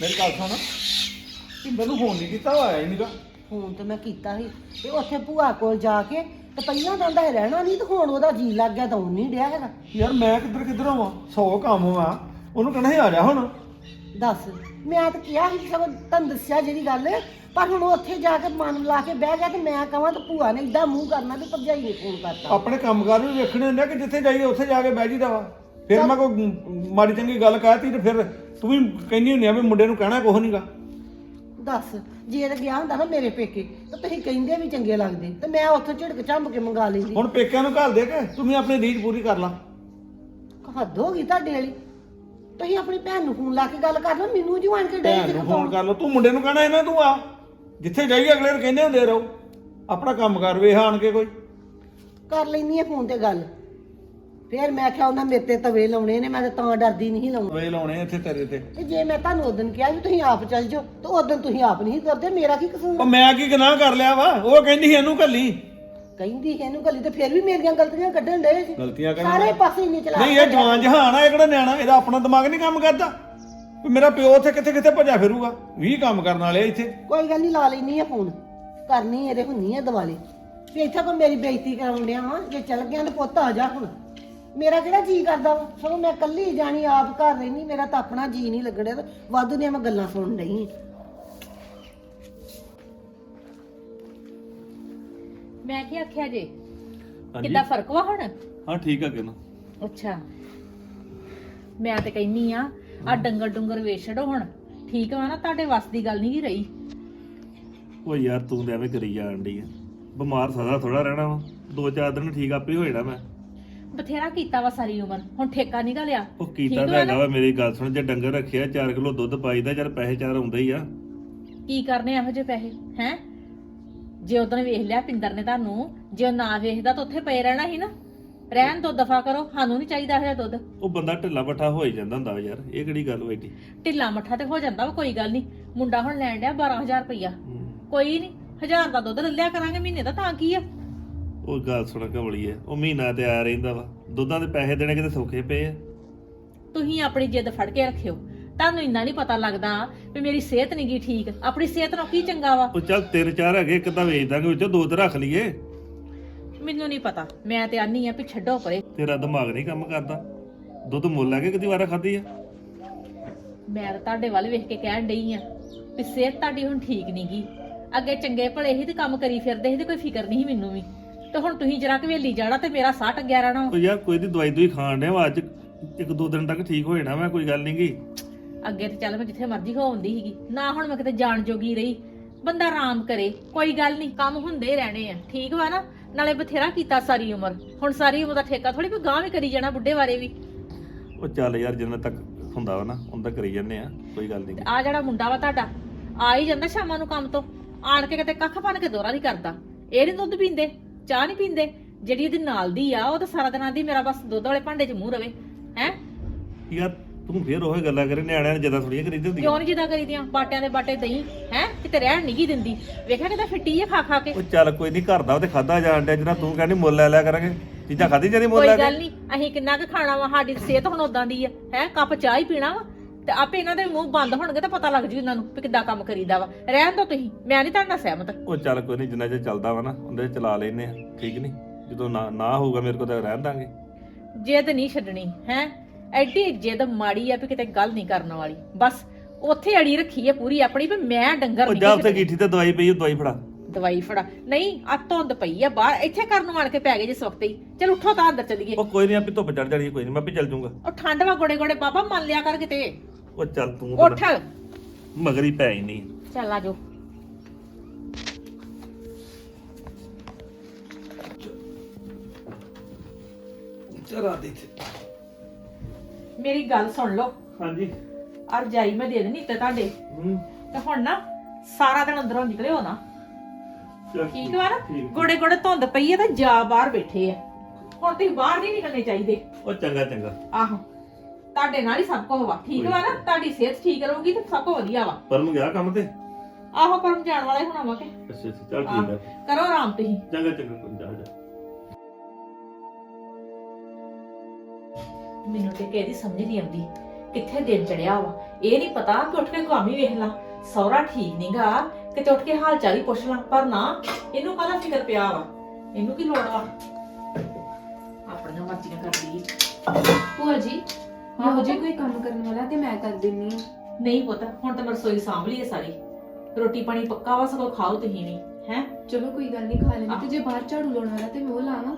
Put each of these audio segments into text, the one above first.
ਮੇਰੀ ਗੱਲ ਸੁਣ। ਪਿੰਦਰ ਨੂੰ ਫੋਨ ਨਹੀਂ ਕੀਤਾ ਉਹ ਆਇਆ ਹੀ ਨਹੀਂਗਾ ਫੋਨ ਤੇ ਮੈਂ ਕੀਤਾ ਸੀ। ਤੇ ਉੱਥੇ ਭੂਆ ਕੋਲ ਜਾ ਕੇ ਤੇ ਪਹਿਲਾਂ ਕਹਿੰਦਾ ਇਹ ਰਹਿਣਾ ਨਹੀਂ ਤੇ ਹੁਣ ਉਹਦਾ ਜੀ ਲੱਗ ਗਿਆ ਤਾਂ ਉਹ ਨਹੀਂ ਡਿਆ ਹੈਗਾ। ਯਾਰ ਮੈਂ ਕਿੱਧਰ ਕਿੱਧਰ ਆਵਾਂ ਸੌ ਕੰਮ ਵਾ। ਉਹਨੂੰ ਕਹਿਣਾ ਆ ਜਾ ਹੁਣ। ਦੱਸ ਮੈਂ ਤਾਂ ਕਿਹਾ ਸੀ ਸਭ ਤੁਹਾਨੂੰ ਦੱਸਿਆ ਜਿਹੜੀ ਗੱਲ ਪਰ ਹੁਣ ਉਹ ਉੱਥੇ ਜਾ ਕੇ ਮਨ ਲਾ ਕੇ ਬਹਿ ਗਿਆ ਤੇ ਮੈਂ ਕਹਾਂ ਤਾਂ ਭੂਆ ਨੇ ਇਦਾਂ ਮੂੰਹ ਕਰਨਾ ਵੀ ਭਰਜਾਈ ਨੇ ਫੋਨ ਕਰਤਾ। ਆਪਣੇ ਕੰਮਕਾਰ ਵੀ ਵੇਖਣੇ ਹੁੰਦੇ ਆ ਕਿ ਜਿੱਥੇ ਜਾਈਏ ਉੱਥੇ ਜਾ ਕੇ ਬਹਿ ਜੀਦਾ ਵਾ। ਫਿਰ ਮੈਂ ਕੋਈ ਮਾੜੀ ਚੰਗੀ ਗੱਲ ਕਹਿਤੀ ਤੇ ਫਿਰ ਤੂੰ ਵੀ ਕਹਿੰਦੀ ਹੁੰਦੀ ਆ ਵੀ ਮੁੰਡੇ ਨੂੰ ਕਹਿਣਾ ਕੁਛ ਨਹੀਂਗਾ ਦੱਸ ਜੇ ਇਹ ਗਿਆ ਹੁੰਦਾ ਨਾ ਮੇਰੇ ਪੇਕੇ ਤਾਂ ਤੁਸੀਂ ਕਹਿੰਦੇ ਵੀ ਚੰਗੇ ਲੱਗਦੇ ਤੇ ਮੈਂ ਉੱਥੋਂ ਝਿੜਕ ਝੰਬ ਕੇ ਮੰਗਾ ਲੈਂਦੀ। ਹੁਣ ਪੇਕਿਆਂ ਨੂੰ ਘੱਲ ਦੇ ਕੇ ਤੂੰ ਵੀ ਆਪਣੀ ਰੀਝ ਪੂਰੀ ਕਰ ਲਾ। ਹੱਦ ਹੋ ਗਈ ਤੁਹਾਡੇ ਵਾਲੀ। ਤੁਸੀਂ ਆਪਣੀ ਭੈਣ ਨੂੰ ਫੋਨ ਲਾ ਕੇ ਗੱਲ ਕਰ ਲਓ ਮੈਨੂੰ ਜਵਾਨ ਕੇ ਡੇ ਭੈਣ ਨੂੰ ਫੋਨ ਕਰ ਲਓ ਤੂੰ ਮੁੰਡੇ ਨੂੰ ਕਹਿਣਾ ਇਹਨਾਂ ਤੂੰ ਆ। ਜਿੱਥੇ ਜਾਈਏ ਅਗਲੇ ਨੂੰ ਕਹਿੰਦੇ ਹੁੰਦੇ ਰਹੋ। ਆਪਣਾ ਕੰਮ ਕਰ ਵੇਖ ਆਣ ਕੇ ਕੋਈ। ਕਰ ਲੈਣੀ ਆ ਫੋਨ ਤੇ ਗੱਲ। ਫੇਰ ਮੈਂ ਕਿਹਾ ਉਹਨਾਂ ਮੇਰੇ ਤੇ ਤਵੇ ਲਾਉਣੇ ਨੇ ਮੈਂ ਤਾਂ ਤਾਂ ਡਰਦੀ ਨਹੀਂ ਲਾਉਣਾ। ਵੇ ਲਾਉਣੇ ਇੱਥੇ ਤੇਰੇ ਤੇ। ਤੇ ਜੇ ਮੈਂ ਤੁਹਾਨੂੰ ਉਦੋਂ ਕਿਹਾ ਵੀ ਤੁਸੀਂ ਆਪ ਚੱਲ ਜਾਓ ਤਾਂ ਉਦੋਂ ਤੁਸੀਂ ਆਪ ਨਹੀਂ ਕਰਦੇ ਮੇਰਾ ਕੀ ਕਸੂਰ ਉਹ ਮੈਂ ਕੀ ਗੁਨਾਹ ਕਰ ਲਿਆ ਵਾ? ਉਹ ਕਹਿੰਦੀ ਸੀ ਇਹਨੂੰ ਕੱਲੀ। ਕਹਿੰਦੀ ਸੀ ਇਹਨੂੰ ਗੱਲੀ ਤੇ ਫਿਰ ਵੀ ਮੇਰੀਆਂ ਗਲਤੀਆਂ ਕੱਢਣ ਦੇ ਸੀ। ਗਲਤੀਆਂ ਕਰਨ ਸਾਰੇ ਪਾਸੇ ਨਹੀਂ ਚਲਾ ਨਹੀਂ ਇਹ ਜਵਾਨ ਜਹਾਨ ਆ ਇਹ ਕਿਹੜਾ ਨਿਆਣਾ? ਇਹਦਾ ਆਪਣਾ ਦਿਮਾਗ ਨਹੀਂ ਕੰਮ ਕਰਦਾ। ਵੀ ਮੇਰਾ ਪਿਓ ਉੱਥੇ ਕਿੱਥੇ ਕਿੱਥੇ ਭੱਜਾ ਫਿਰੂਗਾ? 20 ਕੰਮ ਕਰਨ ਵਾਲੇ ਆ ਇੱਥੇ। ਕੋਈ ਗੱਲ ਨਹੀਂ ਲਾ ਲੈਣੀ ਆ ਫੋਨ। ਕਰਨੀ ਇਹਦੇ ਹੁੰਨੀ ਆ ਦਿਵਾਲੇ। ਵੀ ਇੱਥੇ ਕੋ ਮੇਰੀ ਬੇਇੱਜ਼ਤੀ ਕਰਾਉਣ ਡਿਆ ਵਾਂ ਜੇ ਚੱਲ ਗਿਆ ਤਾਂ ਪੁੱਤ ਆ ਜਾ ਹੁਣ। ਮੇਰਾ ਕਿਹੜਾ ਜੀ ਕਰਦਾ ਵਾ? ਸਗੋਂ ਮੈਂ ਕੱਲੀ ਜਾਣੀ ਆਪ ਘਰ ਰਹਿਣੀ ਮੇਰਾ ਤਾਂ ਆਪਣਾ ਜੀ ਨਹੀਂ ਲੱਗੜਿਆ ਤੇ ਵਾਧੂ ਦੀਆਂ ਮੈਂ ਗੱਲਾਂ ਸੁਣ ਰਹੀ ਮੈਂ ਕੀ ਆਖਿਆ ਜੇ? ਕਿੱਦਾਂ ਫ਼ਰਕ ਵਾ ਹੁਣ? ਹਾਂ ਠੀਕ ਆ ਕਿਨੂੰ ਅੱਛਾ। ਮੈਂ ਤੇ ਕਹਿੰਨੀ ਆ ਆ ਡੰਗਰ ਡੁੰਗਰ ਵੇਚ ਛੱਡੋ ਹੁਣ। ਠੀਕ ਵਾ ਨਾ ਤੁਹਾਡੇ ਵੱਸ ਦੀ ਗੱਲ ਨਹੀਂ ਰਹੀ। ਉਹ ਯਾਰ ਤੂੰ ਤਾਂ ਐਵੇਂ ਕਰੀ ਜਾਣ ਡਈ ਆ। ਬਿਮਾਰ ਸਦਾ ਥੋੜਾ ਰਹਿਣਾ ਵਾ। ਦੋ ਚਾਰ ਦਿਨ ਠੀਕ ਆਪੇ ਹੋ ਜਾਣਾ ਮੈਂ। ਬਥੇਰਾ ਕੀਤਾ ਵਾ ਸਾਰੀ ਉਮਰ। ਹੁਣ ਠੇਕਾ ਨਿਕਾ ਲਿਆ। ਉਹ ਕੀਤਾ ਤਾਂ ਹੈਗਾ ਵਾ ਮੇਰੀ ਗੱਲ ਸੁਣ ਜੇ ਡੰਗਰ ਰੱਖਿਆ 4 ਕਿਲੋ ਦੁੱਧ ਪਾਈਦਾ ਚੱਲ ਪੈਸੇ ਚਾਰ ਆਉਂਦੇ ਹੀ ਆ। ਕੀ ਕਰਨੇ ਇਹੋ ਜਿਹੇ ਪੈਸੇ ਹੈ? ਜੇ ਉਦੋਂ ਵੇਖ ਲਿਆ ਪਿੰਦਰ ਨੇ ਤੁਹਾਨੂੰ ਜੇ ਉਹ ਨਾ ਵੇਖਦਾ ਤਾਂ ਉੱਥੇ ਪਏ ਰਹਿਣਾ ਸੀ ਨਾ। ਰਹਿਣ ਤੋਂ ਦਫਾ ਕਰੋ ਸਾਨੂੰ ਨਹੀਂ ਚਾਹੀਦਾ ਇਹੋ ਜਿਹਾ ਦੁੱਧ। ਉਹ ਬੰਦਾ ਢਿੱਲਾ ਬੱਠਾ ਹੋ ਹੀ ਜਾਂਦਾ ਹੁੰਦਾ ਵਾ ਯਾਰ ਇਹ ਕਿਹੜੀ ਗੱਲ ਹੋਈ ਢੀ ਢਿੱਲਾ ਮੱਠਾ ਤੇ ਹੋ ਜਾਂਦਾ ਵਾ ਕੋਈ ਗੱਲ ਨਹੀਂ ਮੁੰਡਾ ਹੁਣ ਲੈਣ ਡਿਆ 12000 ਰੁਪਈਆ। ਕੋਈ ਨਹੀਂ ਹਜ਼ਾਰ ਦਾ ਦੁੱਧ ਲੈ ਲਿਆ ਕਰਾਂਗੇ ਮਹੀਨੇ ਦਾ ਤਾਂ ਕੀ ਆ? ਉਹ ਗੱਲ ਸੁਣ ਕਮਲੀ ਐ ਉਹ ਮਹੀਨਾ ਤੇ ਆਇਆ ਰਹਿੰਦਾ ਵਾ। ਦੁੱਧਾਂ ਦੇ ਪੈਸੇ ਦੇਣੇ ਕਿਤੇ ਸੌਖੇ ਪਏ ਆ। ਤੁਸੀਂ ਆਪਣੀ ਜਿੱਦ ਫੜ ਕੇ ਰੱਖਿਓ। ਤੁਹਾਨੂੰ ਇੰਨਾ ਨਹੀਂ ਪਤਾ ਲੱਗਦਾ ਵੀ ਮੇਰੀ ਸਿਹਤ ਨਹੀਂ ਗੀ ਠੀਕ। ਆਪਣੀ ਸਿਹਤ ਨੂੰ ਕੀ ਚੰਗਾ ਵਾ? ਉਹ ਚੱਲ ਤਿੰਨ ਚਾਰ ਹੈਗੇ ਇੱਕ ਤਾਂ ਵੇਚ ਦਾਂਗੇ ਵਿੱਚੋਂ ਦੋ ਤੇ ਰੱਖ ਲਈਏ। ਮੈਨੂੰ ਨਹੀਂ ਪਤਾ। ਮੈਂ ਤੇ ਆਨੀ ਆ ਵੀ ਛੱਡੋ ਪਰੇ। ਤੇਰਾ ਦਿਮਾਗ ਨਹੀਂ ਕੰਮ ਕਰਦਾ। ਦੁੱਧ ਮੁੱਲ ਲੈ ਕੇ ਕਿਤੇ ਵਾਰਾ ਖਾਧੀ ਆ? ਮੈਂ ਤਾਂ ਤੁਹਾਡੇ ਵੱਲ ਵੇਖ ਕੇ ਕਹਿਣ ਡਈ ਆ ਵੀ ਸਿਹਤ ਤੁਹਾਡੀ ਹੁਣ ਠੀਕ ਨਹੀਂ ਗੀ ਅੱਗੇ ਚੰਗੇ ਭਲੇ ਹੀ ਤੇ ਕੰਮ ਕਰੀ ਫਿਰਦੇ ਸੀ ਤੇ ਕੋਈ ਫਿਕਰ ਨਹੀਂ ਸੀ ਮੈਨੂੰ ਵੀ। ਤੇ ਹੁਣ ਤੁਸੀਂ ਜਰਾ ਕਵੇਲੀ ਜਾਣਾ ਤੇ ਮੇਰਾ ਸਾਹ ਟੱਗਿਆ ਰਹਿਣਾ ਉਹ ਯਾਰ ਕੋਈ ਦੀ ਦਵਾਈ ਦੂਈ ਖਾਣ ਡਿਆ ਵਾ ਅੱਜ ਇੱਕ ਦੋ ਦਿਨ ਤੱਕ ਠੀਕ ਹੋ ਜਾਣਾ ਮੈਂ ਕੋਈ ਗੱਲ ਨਹੀਂਗੀ ਅੱਗੇ ਤੇ ਚੱਲ ਮੈਂ ਜਿੱਥੇ ਮਰਜ਼ੀ ਹੋਉਂਦੀ ਸੀਗੀ। ਨਾ ਹੁਣ ਮੈਂ ਕਿਤੇ ਜਾਣ ਜੋਗੀ ਰਹੀ। ਬੰਦਾ ਆਰਾਮ ਕਰੇ ਕੋਈ ਗੱਲ ਨਹੀਂ ਕੰਮ ਹੁੰਦੇ ਹੀ ਰਹਿਣੇ ਆ। ਠੀਕ ਵਾ ਨਾ? ਨਾਲੇ ਬਥੇਰਾ ਕੀਤਾ ਸਾਰੀ ਉਮਰ। ਹੁਣ ਸਾਰੀ ਉਮਰ ਦਾ ਠੇਕਾ ਥੋੜੀ ਵੀ ਗਾਂ ਵੀ ਕਰੀ ਜਾਣਾ ਬੁੱਢੇ ਬਾਰੇ ਵੀ। ਉਹ ਚੱਲ ਯਾਰ ਜਿੰਨਾ ਤੱਕ ਹੁੰਦਾ ਵਾ ਨਾ ਉਹਨਾਂ ਕਰੀ ਜੰਨੇ ਆ ਕੋਈ ਗੱਲ ਨਹੀਂ ਆ ਜਿਹੜਾ ਮੁੰਡਾ ਵਾ ਤੁਹਾਡਾ ਆ ਹੀ ਜਾਂਦਾ ਸ਼ਾਮਾਂ ਨੂੰ ਕੰਮ ਤੋਂ। ਆਣ ਕੇ ਕਿਤੇ ਕੱਖ ਬਣ ਕੇ ਦੋਰਾ ਨਹੀਂ ਕਰਦਾ। ਇਹ ਨਹੀਂ ਦੁੱਧ ਪੀਂਦੇ। ਚਾਹ ਨਹੀਂ ਪੀਂਦੇ? ਜਿਹੜੀ ਇਹਦੀ ਨਾਲ ਦੀ ਆ ਉਹ ਤਾਂ ਸਾਰਾ ਦਿਨ ਆਂਦੀ ਮੇਰਾ ਬਸ ਦੁੱਧ ਵਾਲੇ ਭਾਂਡੇ 'ਚ ਮੂੰਹ ਰਵੇ ਹੈ? ਯਾਰ ਤੂੰ ਫੇਰ ਉਹ ਗੱਲਾਂ ਕਰੇ ਨਿਆਣਿਆਂ ਨੇ ਜਦਾਂ ਥੋੜੀਆਂ ਕਰੀ ਹੁੰਦੀਆਂ ਕਿਉਂ ਨਹੀਂ ਜਿੱਦਾਂ ਕਰੀਦੀਆਂ ਬਾਟਿਆਂ ਦੇ ਬਾਟੇ ਦਹੀਂ ਹੈ? ਕਿਤੇ ਰਹਿਣ ਨਹੀਂ ਗੀ ਦਿੰਦੀ। ਵੇਖਿਆ ਕਿਤੇ ਫਿੱਟੀ ਆ ਖਾ ਖਾ ਕੇ? ਉਹ ਚੱਲ ਕੋਈ ਨਹੀਂ ਘਰ ਦਾ ਉਹ ਤੇ ਖਾਦਾ ਜਾਣ ਡਿਆ ਜਿਹੜਾ ਤੂੰ ਕਹਿੰਦੀ ਮੁੱਲ ਲੈ ਲਿਆ ਕਰਾਂਗੇ। ਚੀਜ਼ਾਂ ਖਾਦੀ ਜਾਂਦੀ ਮੁੱਲ ਕੋਈ ਲੈ ਕੇ? ਗੱਲ ਨਹੀਂ ਅਸੀਂ ਕਿੰਨਾ ਕੁ ਖਾਣਾ ਵਾ ਸਾਡੀ ਸਿਹਤ ਹੁਣ ਉਦਾਂ ਦੀ ਆ ਹੈ? ਕੱਪ ਚਾਹ ਹੀ ਪੀਣਾ ਵਾ। ਤੇ ਆਪੇ ਇਹਨਾਂ ਦੇ ਮੂੰਹ ਬੰਦ ਹੋਣਗੇ ਤਾਂ ਪਤਾ ਲੱਗ ਜੂ ਇਹਨਾਂ ਨੂੰ ਵੀ ਕਿੱਦਾਂ ਕੰਮ ਕਰੀਦਾ ਵਾ। ਰਹਿਣ ਦੋ ਤੁਸੀਂ ਮੈਂ ਨਹੀਂ ਤੁਹਾਡੇ ਨਾਲ ਸਹਿਮਤ। ਉਹ ਚੱਲ ਕੋਈ ਨਹੀਂ ਜਿੰਨਾ ਚਿਰ ਚੱਲਦਾ ਵਾ ਨਾ ਉਹਦੇ 'ਚ ਚਲਾ ਲੈਨੇ ਆ ਠੀਕ ਨਹੀਂ? ਜਦੋਂ ਨਾ ਨਾ ਹੋਊਗਾ ਮੇਰੇ ਕੋਲ ਤਾਂ ਰਹਿਣ ਦਾਂਗੇ। ਜਿੱਦ ਨਹੀਂ ਛੱਡਣੀ ਹੈ? ਐਡੀ ਜਿੱਦ ਮਾੜੀ ਆ ਵੀ ਕਿਤੇ ਗੱਲ ਨਹੀਂ ਕਰਨ ਵਾਲੀ। ਬਸ ਉੱਥੇ ਅੜੀ ਰੱਖੀ ਹੈ ਪੂਰੀ ਆਪਣੀ ਵੀ ਮੈਂ ਡੰਗਰ ਉਹ ਨਹੀਂ ਜਾ ਉੱਥੇ ਗੀਠੀ ਤੇ ਦਵਾਈ ਪਈ ਉਹ ਦਵਾਈ ਫੜਾ। ਦਵਾਈ ਫੜਾ। ਨਹੀਂ ਆ ਧੁੰਦ ਪਈ ਆ ਬਾਹਰ ਇੱਥੇ ਕਰਨ ਨੂੰ ਆਣ ਕੇ ਪੈ ਗਏ ਜਿਸ ਵਕਤ ਹੀ। ਚਲ ਉੱਠੋ ਤਾਂ ਅੰਦਰ ਚੱਲੀਏ। ਉਹ ਕੋਈ ਨਹੀਂ ਆਪੇ ਧੁੱਪ ਚੜ ਜਾਣੀ ਕੋਈ ਨਹੀਂ ਮੈਂ ਆਪੇ ਚੱਲ ਜਾਊਂਗਾ ਉਹ ਠੰਡ ਵਾ ਗੋੜੇ ਗੋੜੇ ਬਾਬਾ ਮੰਨ ਲਿਆ ਕਰ ਕਿਤੇ। ਉਹ ਚੱਲ ਤੂੰ ਉੱਠ। ਮਗਰ ਹੀ ਪੈ ਹੀ ਨਹੀਂ ਚੱਲ ਆ ਜਾਓ। ਚਰਾ ਦੇ ਮੇਰੀ ਗੱਲ ਸੁਣ ਲਓ। ਹਾਂਜੀ। ਆ ਰਜਾਈ ਮੈਂ ਦੇ ਦੇਣੀ ਤੇ ਤੁਹਾਡੇ। ਹੂੰ। ਤੇ ਹੁਣ ਨਾ ਸਾਰਾ ਦਿਨ ਅੰਦਰੋਂ ਨਿਕਲਿਓ ਨਾ। ਚੱਲ ਠੀਕ ਵਾ ਨਾ? ਠੀਕ। ਗੋੜੇ ਗੋੜੇ ਧੁੰਦ ਪਈ ਆ ਤੇ ਜਾ ਬਾਹਰ ਬੈਠੇ ਆ। ਹੁਣ ਤੁਸੀਂ ਬਾਹਰ ਨਹੀਂ ਨਿਕਲਣੇ ਚਾਹੀਦੇ। ਉਹ ਚੰਗਾ ਚੰਗਾ। ਆਹੋ। ਤੁਹਾਡੇ ਨਾਲ ਹੀ ਸਭ ਕੁਝ ਵਾ ਠੀਕ ਵਾ ਨਾ? ਤੁਹਾਡੀ ਸਿਹਤ ਠੀਕ ਰਹੂਗੀ ਤੇ ਸਭ ਕੁਝ ਵਧੀਆ ਵਾ। ਪਰਮ ਗਿਆ ਕੰਮ ਤੇ? ਆਹੋ ਪਰਮ ਜਾਣ ਵਾਲਾ ਹੀ ਹੋਣਾ ਵਾ ਕਿ। ਅੱਛਾ ਅੱਛਾ ਚੱਲ ਠੀਕ ਹੈ ਕਰੋ ਆਰਾਮ ਤੁਸੀਂ। ਚੰਗਾ ਚੰਗਾ ਕੋਈ ਜਾ ਜਾ। ਮੈਨੂੰ ਤੇ ਕਿਹਦੀ ਸਮਝ ਨਹੀਂ ਆਉਂਦੀ ਕਿੱਥੇ ਦਿਨ ਚੜਿਆ ਵਾ। ਇਹ ਨਹੀਂ ਪਤਾ ਕਿ ਉੱਠ ਕੇ ਕੰਮ ਹੀ ਵੇਖ ਲਾਂ। ਸੌਰਾ ਠੀਕ ਨਹੀਂਗਾ ਕਿਤੇ ਉੱਠ ਕੇ ਹਾਲ ਚਾਲ ਹੀ ਪੁੱਛ ਲਾਂ ਪਰ ਨਾ ਇਹਨੂੰ ਕਾਹਦਾ ਫਿਕਰ ਪਿਆ ਵਾ? ਇਹਨੂੰ ਕੀ ਲੋੜ ਵਾ? ਆਪਣੀਆਂ ਮਰਜ਼ੀਆਂ ਕਰਦੀ। ਹੈ। ਭੂਆ ਜੀ ਇਹੋ ਜੇ? ਕੋਈ ਕੰਮ ਕਰਨ ਵਾਲਾ ਤੇ ਮੈਂ ਕਰ ਦਿੰਨੀ ਆ। ਨਹੀਂ ਪੁੱਤ ਹੁਣ ਤਾਂ ਮੈਂ ਰਸੋਈ ਸਾਂਭ ਲਈ ਹੈ ਸਾਰੀ। ਰੋਟੀ ਪਾਣੀ ਪੱਕਾ ਵਾ ਸਗੋਂ ਖਾਓ ਤੁਸੀਂ ਵੀ ਹੈ? ਚਲੋ ਕੋਈ ਗੱਲ ਨਹੀਂ ਖਾ ਲੈਣੀ ਤੇ ਜੇ ਬਾਹਰ ਝਾੜੂ ਲਾਉਣ ਵਾਲਾ ਤੇ ਮੈਂ ਉਹ ਲਾਵਾਂ।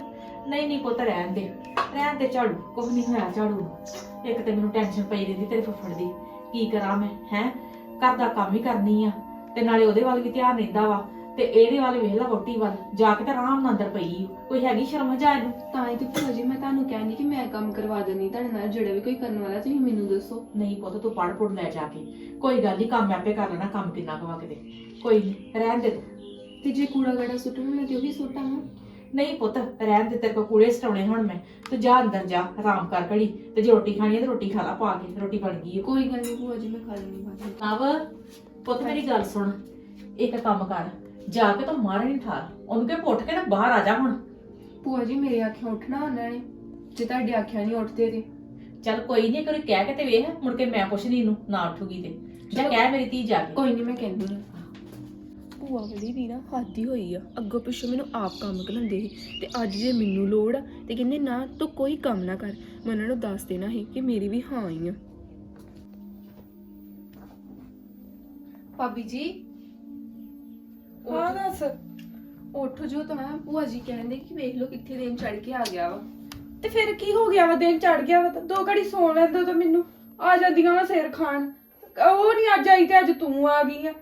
ਨਹੀਂ ਨਹੀਂ ਪੁੱਤ ਰਹਿਣ ਦੇ। ਰਹਿਣ ਦੇ ਝਾੜੂ ਕੁਝ ਨਹੀਂ ਹੋਇਆ ਝਾੜੂ ਨੂੰ। ਇੱਕ ਤੇ ਮੈਨੂੰ ਟੈਨਸ਼ਨ ਪਈ ਰਹਿੰਦੀ ਤੇਰੇ ਫੁੱਫੜ ਦੀ। ਕੀ ਕਰਾਂ ਮੈਂ ਹੈ? ਘਰ ਦਾ ਕੰਮ ਹੀ ਕਰਨੀ ਆ ਤੇ ਨਾਲੇ ਉਹਦੇ ਵੱਲ ਵੀ ਧਿਆਨ ਰਹਿੰਦਾ ਵਾ। ਤੇ ਇਹਦੇ ਵੱਲ ਵੇਖ ਲਾ ਵੋਟੀ ਵੱਲ ਜਾ ਕੇ ਤੇ ਆਰਾਮ ਨਾਲ ਅੰਦਰ ਪਈ ਓ। ਕੋਈ ਹੈਗੀ ਸ਼ਰਮ ਹਜਾ ਇਹਨੂੰ? ਤਾਂ ਹੀ ਤੇ ਭੂਆ ਜੀ ਮੈਂ ਤੁਹਾਨੂੰ ਕਹਿੰਦੀ ਕਿ ਮੈਂ ਕੰਮ ਕਰਵਾ ਦਿੰਨੀ ਤੁਹਾਡੇ ਨਾਲ ਜਿਹੜਾ ਵੀ ਕੋਈ ਕਰਨ ਵਾਲਾ ਤੁਸੀਂ ਮੈਨੂੰ ਦੱਸੋ। ਨਹੀਂ ਪੁੱਤ ਤੂੰ ਪੜ ਪੜ ਲੈ ਜਾ ਕੇ। ਕੋਈ ਗੱਲ ਨਹੀਂ ਕੰਮ ਮੈਂ ਆਪੇ ਕਰ ਲੈਣਾ ਕੰਮ ਕਿੰਨਾ ਕਵਾ ਕਿਤੇ। ਕੋਈ ਨਹੀਂ ਰਹਿਣ ਦੇ ਤੂੰ। ਤੇ ਜੇ ਕੂੜਾ ਗੜਾ ਸੁੱਟਣ ਵਾਲਾ ਤੇ ਉਹ ਵੀ ਸੁੱਟਾਂ? ਨਹੀਂ ਪੁੱਤ ਰਹਿਣ ਦੇ ਤੇਰੇ ਕੋ ਕੂੜੇ ਸਟਾਉਣੇ ਹੁਣ ਮੈਂ। ਤੂੰ ਜਾ ਅੰਦਰ ਜਾ ਆਰਾਮ ਕਰ ਘੜੀ। ਤੇ ਜੇ ਰੋਟੀ ਖਾਣੀ ਹੈ ਤੇ ਰੋਟੀ ਖਾ ਲਾ ਪਾ ਕੇ ਰੋਟੀ ਬਣ ਗਈ ਕੋਈ ਗੱਲ ਨਹੀਂ ਭੂਆ ਜੀ ਮੈਂ ਖਾ ਲੈਣੀ ਬਾਅਦ ਵਿੱਚ। ਨਵ ਪੁੱਤ ਮੇਰੀ ਗੱਲ ਸੁਣ। ਇੱਕ ਕੰਮ ਕਰ। ਜਾ ਕੇ ਤੂੰ ਮਾਰ ਨਹੀਂ ਠਾਰ। ਉਹਨੂੰ ਕਿ ਪੁੱਟ ਕੇ ਨਾ ਬਾਹਰ ਆ ਜਾ ਹੁਣ। ਭੂਆ ਜੀ ਮੇਰੇ ਆਖਿਆਂ ਉੱਠਣਾ ਉਹਨਾਂ ਨੇ। ਜੇ ਤੁਹਾਡੀ ਆਖਿਆਂ ਨਹੀਂ ਉੱਠਦੇ ਤੇ। ਚੱਲ ਕੋਈ ਨਹੀਂ ਕਰੀ ਕਹਿ ਕੇ ਤੇ ਵੇਖ ਮੁੜ ਕੇ ਮੈਂ ਪੁੱਛਦੀ ਇਹਨੂੰ ਨਾ ਉੱਠੂਗੀ ਤੇ। ਜਾਂ। ਕਹਿ ਮੇਰੀ ਧੀ ਜਾ ਕੇ। ਕੋਈ ਨਹੀਂ ਮੈਂ ਕਹਿੰਦੀ ਆ ਭੂਆ ਵਾਲੀ ਵੀ ਨਾ ਹੱਦ ਹੀ ਹੋਈ ਆ। ਅੱਗੋਂ ਪਿੱਛੋਂ ਮੈਨੂੰ ਆਪ ਕੰਮ ਕਰਾਉਂਦੇ ਸੀ। ਤੇ ਅੱਜ ਜੇ ਮੈਨੂੰ ਲੋੜ ਆ ਤੇ ਕਹਿੰਦੇ ਨਾ ਤੂੰ ਕੋਈ ਕੰਮ ਨਾ ਕਰ। ਮੈਂ ਉਹਨਾਂ ਨੂੰ ਦੱਸ ਦੇਣਾ ਸੀ ਕਿ ਮੇਰੀ ਵੀ ਹਾਂ ਹੀ ਆ। ਭਾਬੀ ਜੀ ਹਾਂ ਦੱਸ। ਉੱਠ ਜੋ ਤਾਂ ਭੂਆ ਜੀ ਕਹਿੰਦੇ ਕਿ ਵੇਖ ਲਓ ਕਿੱਥੇ ਦਿਨ ਚੜ ਕੇ ਆ ਗਿਆ ਵਾ। ਤੇ ਫਿਰ ਕੀ ਹੋ ਗਿਆ ਵਾ? ਦਿਨ ਚੜ ਗਿਆ ਵਾ ਤਾਂ। ਦੋ ਘੜੀ ਸੌਣ ਲੈਂਦਾ ਤਾਂ ਮੈਨੂੰ। ਆ ਜਾਂਦੀਆਂ ਵਾ ਸਿਰ ਖਾਣ। ਉਹ ਨਹੀਂ ਅੱਜ ਆਈ ਤੇ ਅੱਜ ਤੂੰ ਆ ਗਈ ਆ।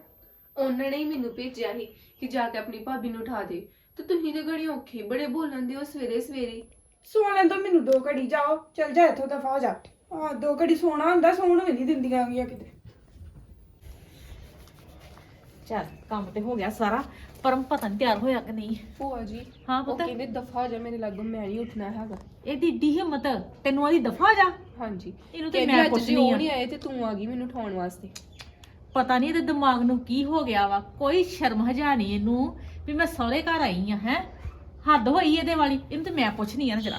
ਉਹਨਾਂ ਨੇ ਹੀ ਮੈਨੂੰ ਭੇਜਿਆ ਸੀ ਕਿ ਜਾ ਕੇ ਆਪਣੀ ਭਾਬੀ ਨੂੰ ਉਠਾ ਦੇ। ਤੇ ਤੁਸੀਂ ਤੇ ਘੜੀ ਔਖੇ ਬੜੇ ਬੋਲਣ ਦੇ ਹੋ ਸਵੇਰੇ ਸਵੇਰੇ। ਸੌਣ ਲੈਂਦਾ ਮੈਨੂੰ ਦੋ ਘੜੀ। ਜਾਓ। ਚੱਲ ਜਾ ਇੱਥੋਂ ਦਫਾ ਹੋ ਜਾ। ਆ ਦੋ ਘੜੀ ਸੌਣਾ ਹੁੰਦਾ ਸੌਣ ਵੀ ਨਹੀਂ ਦਿੰਦੀਆਂ ਗੀਆਂ ਕਿਤੇ। ਚੱਲ ਕੰਮ ਤੇ ਹੋ ਗਿਆ ਸਾਰਾ ਪਰਮ ਪਤਾ ਨਹੀਂ ਤਿਆਰ ਹੋਇਆ ਕਿ ਨਹੀਂ। ਭੂਆ ਜੀ ਹਾਂ ਉਹ ਪੁੱਤ। ਕਹਿੰਦੇ ਦਫਾ ਜਾ ਮੇਰੇ ਲਾਗੋਂ ਮੈਂ ਨਹੀਂ ਉੱਠਣਾ ਹੈਗਾ। ਇਹਦੀ ਢੀ ਹਿੰਮਤ ਤੈਨੂੰ ਆਦੀ ਦਫਾ ਜਾ। ਹਾਂਜੀ। ਇਹਨੂੰ ਤੇ ਕਹਿੰਦੇ ਮੈਂ ਅੱਜ ਜੇ ਪੁੱਛਣੀ ਉਹ ਆ। ਨਹੀਂ ਆਏ ਤੇ ਤੂੰ ਆ ਗਈ ਮੈਨੂੰ ਉਠਾਉਣ ਵਾਸਤੇ। ਪਤਾ ਨਹੀਂ ਇਹਦੇ ਦਿਮਾਗ ਨੂੰ ਕੀ ਹੋ ਗਿਆ ਵਾ ਕੋਈ ਸ਼ਰਮ ਹਜਾ ਨਹੀਂ ਇਹਨੂੰ ਵੀ ਮੈਂ ਸਹੁਰੇ ਘਰ ਆਈ ਆ ਹੈ। ਹੱਦ ਹੋਈ ਇਹਦੇ ਵਾਲੀ ਇਹਨੂੰ ਤੇ ਮੈਂ ਪੁੱਛਣੀ ਆ ਨਾ ਜਰਾ।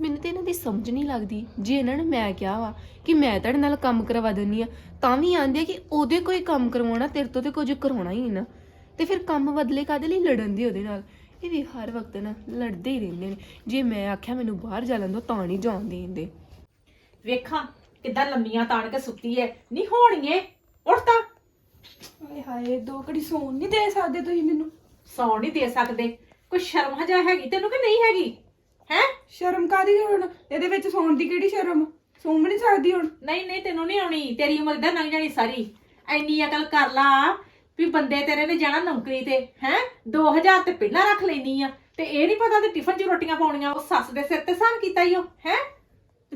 ਮੈਨੂੰ ਤੇ ਇਹਨਾਂ ਦੀ ਸਮਝ ਨਹੀਂ ਲੱਗਦੀ। ਜੇ ਇਹਨਾਂ ਨੂੰ ਮੈਂ ਕਿਹਾ ਵਾ ਕਿ ਮੈਂ ਤੁਹਾਡੇ ਨਾਲ ਕੰਮ ਕਰਵਾ ਦਿੰਨੀ ਆ ਤਾਂ ਵੀ ਆਂਦੇ ਆ ਕਿ ਉਹਦੇ ਕੋਈ ਕੰਮ ਕਰਵਾਉਣਾ ਤੇਰੇ ਤੋਂ ਤੇ ਕੁਝ ਕਰਾਉਣਾ ਹੀ ਨਾ। ਤੇ ਫਿਰ ਕੰਮ ਬਦਲੇ ਕਾਦੇ ਲਈ ਲੜਨ ਦੀ ਉਹਦੇ ਨਾਲ? ਇਹ ਵੀ ਹਰ ਵਕਤ ਨਾ ਲੜਦੇ ਹੀ ਰਹਿੰਦੇ ਨੇ। ਜੇ ਮੈਂ ਆਖਿਆ ਮੈਨੂੰ ਬਾਹਰ ਜਾ ਲੈਂਦੋ ਤਾਂ ਨਹੀਂ ਜਾਣ ਦੇਂਦੇ। ਵੇਖਾਂ ਕਿੱਦਾਂ ਲੰਮੀਆਂ ਤਾਣ ਕੇ ਸੁੱਤੀ ਐ। ਨਹੀਂ ਹੋਣੀਏ ਉੱਠ ਤਾਂ। ਹਾਏ ਹਾਏ ਦੋ ਘੜੀ ਸੌਣ ਨਹੀਂ ਦੇ ਸਕਦੇ ਤੁਸੀਂ ਮੈਨੂੰ। ਸੌਣ ਨਹੀਂ ਦੇ ਸਕਦੇ। ਕੋਈ ਸ਼ਰਮ ਹਜਾ ਹੈਗੀ ਤੈਨੂੰ ਕਿ ਨਹੀਂ ਹੈਗੀ? ਹੈ? ਸ਼ਰਮ ਕਾਦੀ ਹੁਣ? ਇਹਦੇ ਵਿੱਚ ਸੌਣ ਦੀ ਕਿਹੜੀ ਸ਼ਰਮ? ਸੌਂ ਵੀ ਨਹੀਂ ਸਕਦੀ ਹੁਣ। ਨਹੀਂ ਨਹੀਂ ਤੈਨੂੰ ਨਹੀਂ ਆਉਣੀ। ਤੇਰੀ ਉਮਰ ਇਦਾਂ ਲੰਘ ਜਾਣੀ ਸਾਰੀ। ਐਨੀ ਅਕਲ ਕਰ ਲਾ ਵੀ ਬੰਦੇ ਤੇਰੇ ਨੇ ਜਾਣਾ ਨੌਕਰੀ ਤੇ ਹੈ? 2000 ਤੇ ਪਹਿਲਾਂ ਰੱਖ ਲੈਣੀ ਆ ਤੇ ਇਹ ਨਹੀਂ ਪਤਾ ਤੇ ਟਿਫਨ 'ਚ ਰੋਟੀਆਂ ਪਾਉਣੀਆਂ। ਉਹ ਸੱਸ ਦੇ ਸਿਰ ਤੇ ਸਾਨ ਕੀਤਾ ਹੀ ਉਹ ਹੈ?